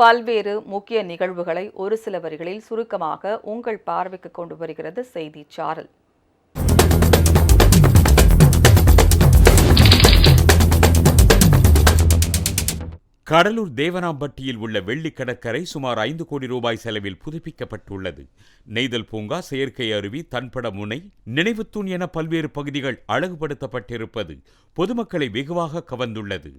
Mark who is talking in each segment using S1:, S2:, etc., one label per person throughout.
S1: பல்வேறு முக்கிய நிகழ்வுகளை ஒரு சில வரிகளில் சுருக்கமாக உங்கள் பார்வைக்கு கொண்டு வருகிறது செய்தி சாரல்.
S2: கடலூர் தேவனாம்பட்டியில் உள்ள வெள்ளி கடற்கரை சுமார் ஐந்து கோடி ரூபாய் செலவில் புதுப்பிக்கப்பட்டுள்ளது. நெய்தல் பூங்கா செயற்கை அருவி தன்பட முனை நினைவுத்தூண் என பல்வேறு பகுதிகள் அழகுபடுத்தப்பட்டிருப்பது பொதுமக்களை வெகுவாக கவர்ந்துள்ளது.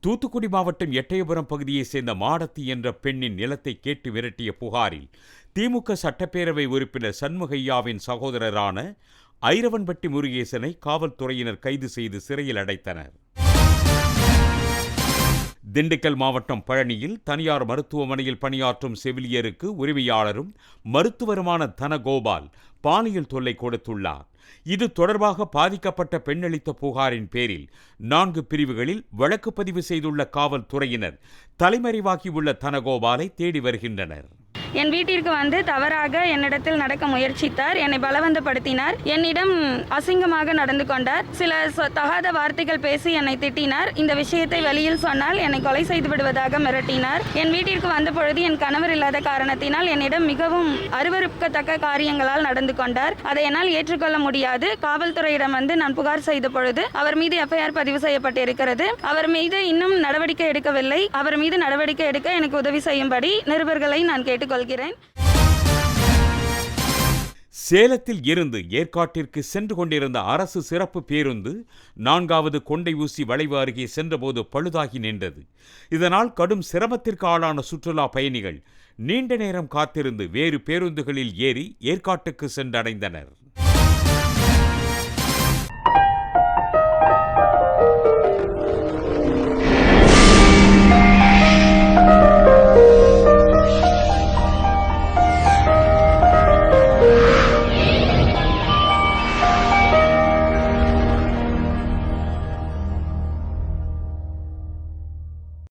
S2: தூத்துக்குடி மாவட்டம் எட்டயபுரம் பகுதியைச் சேர்ந்த மாடத்தி என்ற பெண்ணின் நிலத்தை கேட்டு விரட்டிய புகாரில் திமுக சட்டப்பேரவை உறுப்பினர் சண்முகையாவின் சகோதரரான ஐரவன்பட்டி முருகேசனை காவல்துறையினர் கைது செய்து சிறையில் அடைத்தனர். திண்டுக்கல் மாவட்டம் பழனியில் தனியார் மருத்துவமனையில் பணியாற்றும் செவிலியருக்கு உரிமையாளரும் மருத்துவருமான தனகோபால் பாலியல் தொல்லை கொடுத்துள்ளார். இது தொடர்பாக பாதிக்கப்பட்ட பெண்ணளித்த புகாரின் பேரில் நான்கு பிரிவுகளில் வழக்கு பதிவு செய்துள்ள காவல்துறையினர் தலைமறைவாகியுள்ள தனகோபாலை தேடி வருகின்றனர்.
S3: என் வீட்டிற்கு வந்து தவறாக என்னிடத்தில் நடக்க முயற்சித்தார். என்னை பலவந்தப்படுத்தினார். என்னிடம் அசிங்கமாக நடந்து கொண்டார். சில தகாத வார்த்தைகள் பேசி என்னை திட்டினார். இந்த விஷயத்தை வெளியில் சொன்னால் என்னை கொலை செய்து விடுவதாக மிரட்டினார். என் வீட்டிற்கு வந்த பொழுது என் கணவர் இல்லாத காரணத்தினால் என்னிடம் மிகவும் அருவருக்கத்தக்க காரியங்களால் நடந்து கொண்டார். அதை என்னால் ஏற்றுக்கொள்ள முடியாது. காவல்துறையிடம் வந்து நான் புகார் செய்த பொழுது அவர் மீது எஃப்ஐஆர் பதிவு செய்யப்பட்டிருக்கிறது. அவர் மீது இன்னும் நடவடிக்கை எடுக்கவில்லை. அவர் மீது நடவடிக்கை எடுக்க எனக்கு உதவி செய்யும்படி நிருபர்களை நான் கேட்டுக்கொள்கிறேன்.
S2: சேலத்தில் இருந்து ஏற்காட்டிற்கு சென்று கொண்டிருந்த அரசு சிறப்பு பேருந்து நான்காவது கொண்டை ஊசி வளைவு அருகே சென்றபோது பழுதாகி நின்றது. இதனால் கடும் சிரமத்திற்கு ஆளான சுற்றுலா பயணிகள் நீண்ட நேரம் காத்திருந்து வேறு பேருந்துகளில் ஏறி ஏற்காட்டுக்கு சென்றடைந்தனர்.